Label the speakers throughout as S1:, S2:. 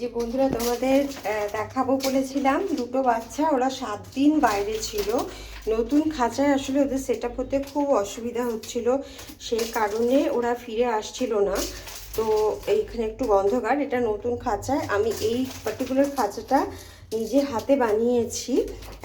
S1: যে বন্ধুরা তোমাদের দেখাবো বলেছিলাম, দুটো বাচ্চা, ওরা সাত দিন বাইরে ছিল। নতুন খাঁচায় আসলে ওদের সেট হতে খুব অসুবিধা হচ্ছিল। সেই কারণে ওরা ফিরে আসছিল না। তো এইখানে একটু অন্ধকার এটা নতুন খাঁচায় আমি এই পার্টিকুলার খাঁচাটা নিজে হাতে বানিয়েছি।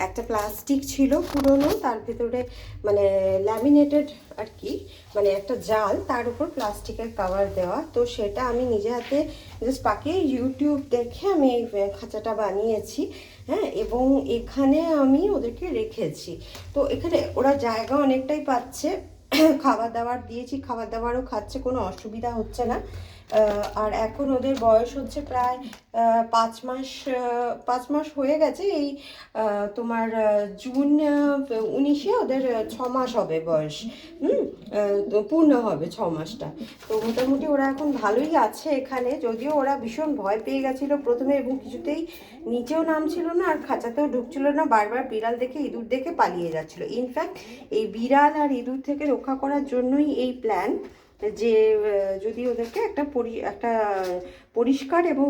S1: একটা প্লাস্টিক ছিল পুরনো, তার ভিতরে মানে ল্যামিনেটেড আর কি মানে একটা জাল, তার উপর প্লাস্টিকের কভার দেওয়া। তো সেটা আমি নিজে হাতে জাস্ট পাকিয়ে ইউটিউব দেখে আমি এই খাঁচাটা বানিয়েছি হ্যাঁ? এবং এখানে আমি ওদেরকে রেখেছি। তো এখানে ওরা জায়গা অনেকটাই পাচ্ছে। খাবার দাবার দিয়েছি খাবার দাবারও খাচ্ছে কোনো অসুবিধা হচ্ছে না। আর এখন ওদের বয়স হচ্ছে প্রায় পাঁচ মাস পাঁচ মাস হয়ে গেছে। এই তোমার জুন উনিশে ওদের ছ মাস হবে বয়স। হুম? পূর্ণ হবে ছ মাসটা। তো মোটামুটি ওরা এখন ভালোই আছে এখানে। যদিও ওরা ভীষণ ভয় পেয়ে গেছিল। প্রথমে এবং কিছুতেই নিচেও নামছিল না আর খাঁচাতেও ঢুকছিল না। বারবার বিড়াল দেখে ইঁদুর দেখে পালিয়ে যাচ্ছিল। ইনফ্যাক্ট এই বিড়াল আর ইঁদুর থেকে রক্ষা করার জন্যই এই প্ল্যান যে যদি ওদেরকে একটা পরি, একটা পরিষ্কার এবং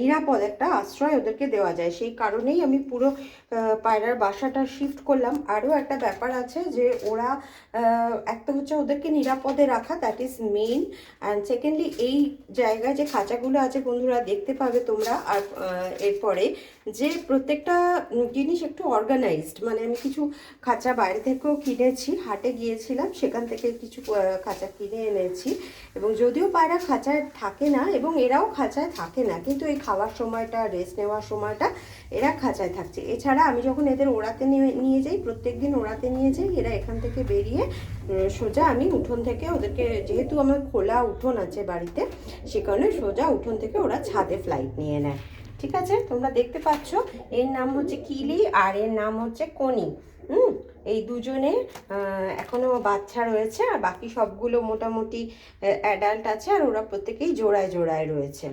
S1: নিরাপদ একটা আশ্রয় ওদেরকে দেওয়া যায়, সেই কারণেই আমি পুরো পায়রার বাসাটা শিফট করলাম। আরও একটা ব্যাপার আছে যে, ওরা একটা হচ্ছে ওদেরকে নিরাপদে রাখা that is main and secondly এই জায়গায় যে খাঁচাগুলো আছে বন্ধুরা, দেখতে পাবে তোমরা, আর এরপরে যে প্রত্যেকটা জিনিস একটু অর্গানাইজড মানে আমি কিছু খাঁচা বাইরে থেকেও কিনেছি, হাটে গিয়েছিলাম, সেখান থেকে কিছু খাঁচা কিনে এনেছি এবং যদিও পায়রা খাঁচায় থাকে না এবং এরাও খাঁচায় থাকে না, কিন্তু এই খাওয়ার সময়টা রেস্ট নেওয়ার সময়টা এরা খাঁচায় থাকছে। এছাড়া আমি যখন এদের ওড়াতে নিয়ে নিয়ে যাই প্রত্যেক দিন ওড়াতে নিয়ে যাই, এরা এখান থেকে বেরিয়ে সোজা আমি উঠোন থেকে ওদেরকে, যেহেতু আমার খোলা উঠোন আছে বাড়িতে, সে কারণে সোজা উঠোন থেকে ওরা ছাদে ফ্লাইট নিয়ে নেয়। ঠিক আছে? তোমরা দেখতে পাচ্ছ, এর নাম হচ্ছে কিলি আর এর নাম হচ্ছে কনি। হুম, এই দুজনে এখনও এখনও বাচ্চা রয়েছে আর বাকি সবগুলো মোটামুটি অ্যাডাল্ট আছে আর ওরা প্রত্যেকেই জোড়ায় জোড়ায় রয়েছে।